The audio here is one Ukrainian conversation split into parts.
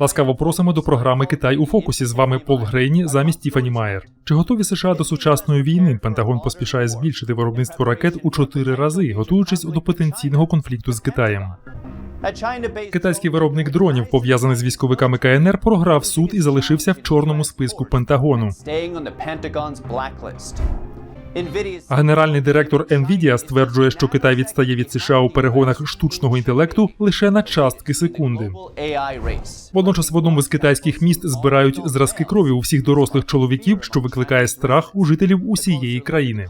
Ласкаво просимо до програми Китай у фокусі. З вами Пол Грейні замість Тіфані Майер. Чи готові США до сучасної війни? Пентагон поспішає збільшити виробництво ракет у чотири рази, готуючись до потенційного конфлікту з Китаєм. Китайський виробник дронів, пов'язаний з військовиками КНР, програв суд і залишився в чорному списку Пентагону. А Генеральний директор Nvidia стверджує, що Китай відстає від США у перегонах штучного інтелекту лише на частки секунди. Водночас в одному з китайських міст збирають зразки крові у всіх дорослих чоловіків, що викликає страх у жителів усієї країни.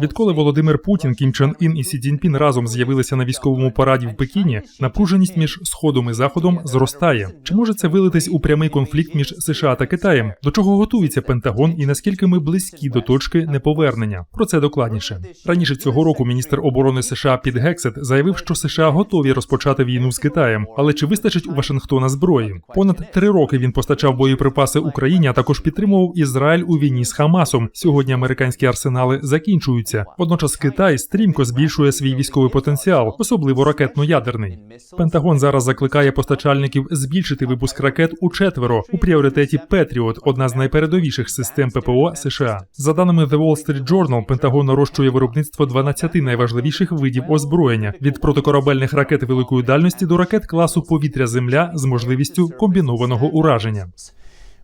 Відколи Володимир Путін, Кім Чен Ін і Сі Цзіньпін разом з'явилися на військовому параді в Пекіні, напруженість між сходом і заходом зростає. Чи може це вилитись у прямий конфлікт між США та Китаєм? До чого готується Пентагон і наскільки ми близькі до точки неповернення? Про це докладніше. Раніше цього року міністр оборони США Піт Гексет заявив, що США готові розпочати війну з Китаєм, але чи вистачить у Вашингтона зброї? Понад три роки він постачав боєприпаси Україні, а також підтримував Ізраїль у війні з Хамасом. Сьогодні американські арсенали закінчуються. Водночас Китай стрімко збільшує свій військовий потенціал, особливо ракетно-ядерний. Пентагон зараз закликає постачальників збільшити випуск ракет у четверо у пріоритеті Петріот, одна з найпередовіших систем ППО США. За даними The Wall Street Journal, Пентагон нарощує виробництво 12 найважливіших видів озброєння від протикорабельних ракет великої дальності до ракет класу повітря-земля з можливістю комбінованого ураження.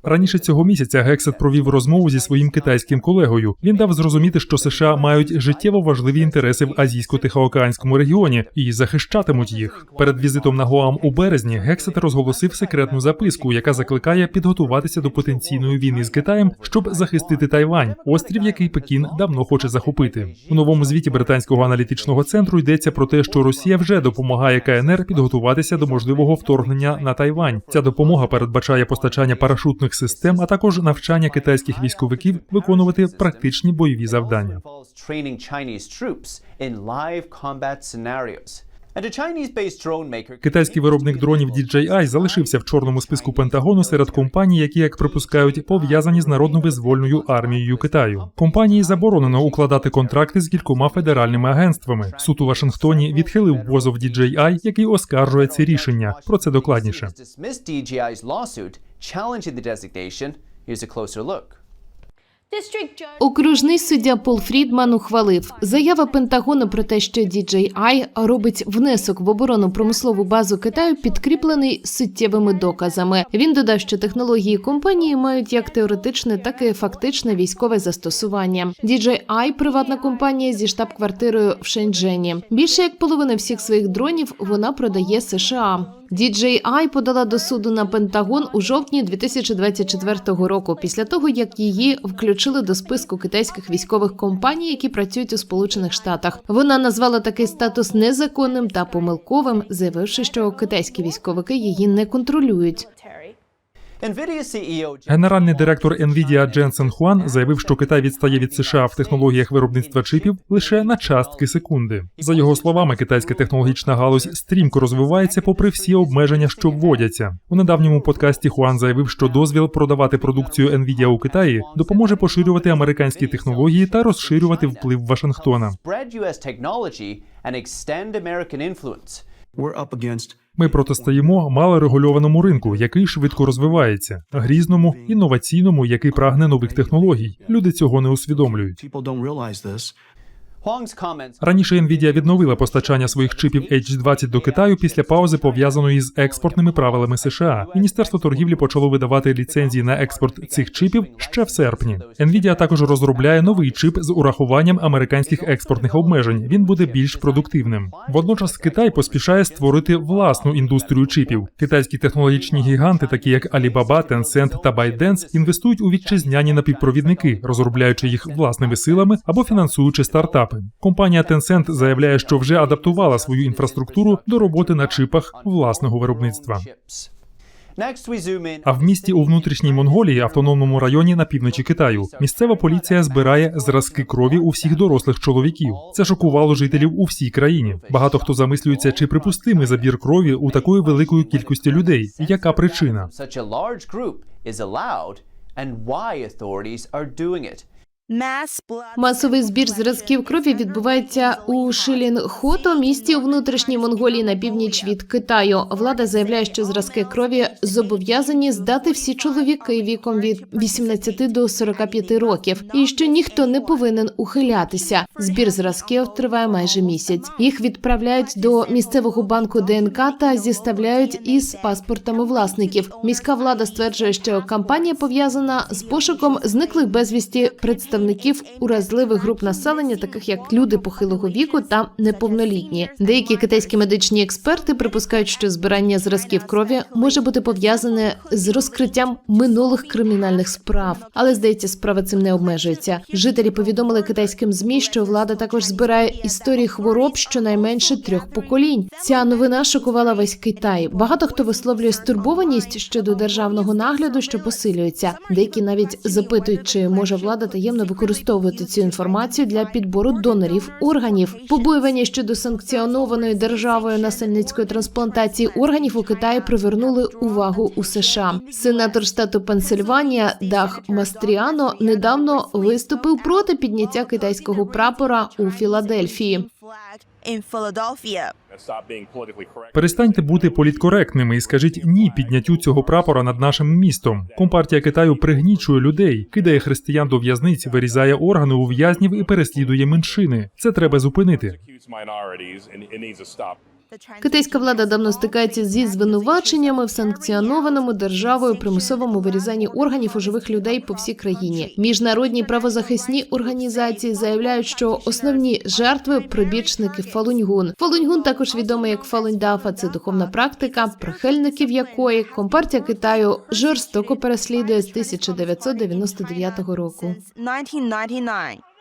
Раніше цього місяця Гексет провів розмову зі своїм китайським колегою. Він дав зрозуміти, що США мають життєво важливі інтереси в азійсько-тихоокеанському регіоні і захищатимуть їх. Перед візитом на Гоам у березні Гексет розголосив секретну записку, яка закликає підготуватися до потенційної війни з Китаєм, щоб захистити Тайвань, острів, який Пекін давно хоче захопити. У новому звіті британського аналітичного центру йдеться про те, що Росія вже допомагає КНР підготуватися до можливого вторгнення на Тайвань. Ця допомога передбачає постачання парашутних систем, а також навчання китайських військовиків виконувати практичні бойові завдання. Китайський виробник дронів DJI залишився в чорному списку Пентагону серед компаній, які, як припускають, пов'язані з народно-визвольною армією Китаю. Компанії заборонено укладати контракти з кількома федеральними агентствами. Суд у Вашингтоні відхилив позов DJI, який оскаржує ці рішення. Про це докладніше. Окружний суддя Пол Фрідман ухвалив заява Пентагону про те, що DJI робить внесок в оборонну промислову базу Китаю, підкріплений суттєвими доказами. Він додав, що технології компанії мають як теоретичне, так і фактичне військове застосування. DJI – приватна компанія зі штаб-квартирою в Шенджені. Більше як половина всіх своїх дронів вона продає США. DJI подала до суду на Пентагон у жовтні 2024 року, після того як її включили до списку китайських військових компаній, які працюють у Сполучених Штатах. Вона назвала такий статус незаконним та помилковим, заявивши, що китайські військовики її не контролюють. Генеральний директор Nvidia Дженсен Хуан заявив, що Китай відстає від США в технологіях виробництва чипів лише на частки секунди. За його словами, китайська технологічна галузь стрімко розвивається, попри всі обмеження, що вводяться. У недавньому подкасті Хуан заявив, що дозвіл продавати продукцію Nvidia у Китаї допоможе поширювати американські технології та розширювати вплив Вашингтона. Ми протистоїмо малорегульованому ринку, який швидко розвивається, грізному, інноваційному, який прагне нових технологій. Люди цього не усвідомлюють. Раніше Nvidia відновила постачання своїх чипів H20 до Китаю після паузи пов'язаної з експортними правилами США. Міністерство торгівлі почало видавати ліцензії на експорт цих чипів ще в серпні. Nvidia також розробляє новий чип з урахуванням американських експортних обмежень. Він буде більш продуктивним. Водночас Китай поспішає створити власну індустрію чипів. Китайські технологічні гіганти, такі як Alibaba, Tencent та ByteDance, інвестують у вітчизняні напівпровідники, розробляючи їх власними силами або фінансуючи стартапи. Компанія Tencent заявляє, що вже адаптувала свою інфраструктуру до роботи на чипах власного виробництва. А в місті у внутрішній Монголії, автономному районі на півночі Китаю, місцева поліція збирає зразки крові у всіх дорослих чоловіків. Це шокувало жителів у всій країні. Багато хто замислюється, чи припустимий забір крові у такої великої кількості людей. Яка причина? Масовий збір зразків крові відбувається у Шилін-Хото, місті у внутрішній Монголії на північ від Китаю. Влада заявляє, що зразки крові зобов'язані здати всі чоловіки віком від 18 до 45 років, і що ніхто не повинен ухилятися. Збір зразків триває майже місяць. Їх відправляють до місцевого банку ДНК та зіставляють із паспортами власників. Міська влада стверджує, що кампанія пов'язана з пошуком зниклих безвісті представників уразливих груп населення, таких як люди похилого віку та неповнолітні. Деякі китайські медичні експерти припускають, що збирання зразків крові може бути пов'язане з розкриттям минулих кримінальних справ. Але здається, справа цим не обмежується. Жителі повідомили китайським змі, що влада також збирає історії хвороб щонайменше трьох поколінь. Ця новина шокувала весь Китай. Багато хто висловлює стурбованість щодо державного нагляду, що посилюється. Деякі навіть запитують, чи може влада таємно використовувати цю інформацію для підбору донорів органів. Побоювання щодо санкціонованої державою насильницької трансплантації органів у Китаї привернули увагу у США. Сенатор штату Пенсильванія Дах Мастріано недавно виступив проти підняття китайського прапора у Філадельфії. In Philadelphia. Перестаньте бути політкоректними і скажіть ні підняттю цього прапора над нашим містом. Компартія Китаю пригнічує людей, кидає християн до в'язниць, вирізає органи у в'язнів і переслідує меншини. Це треба зупинити. Китайська влада давно стикається зі звинуваченнями в санкціонованому державою примусовому вирізанні органів у живих людей по всій країні. Міжнародні правозахисні організації заявляють, що основні жертви прибічники Фалуньгун. Фалуньгун також відомий як Фалуньдафа. Це духовна практика, прихильників якої компартія Китаю жорстоко переслідує з 1999 року. since 1999.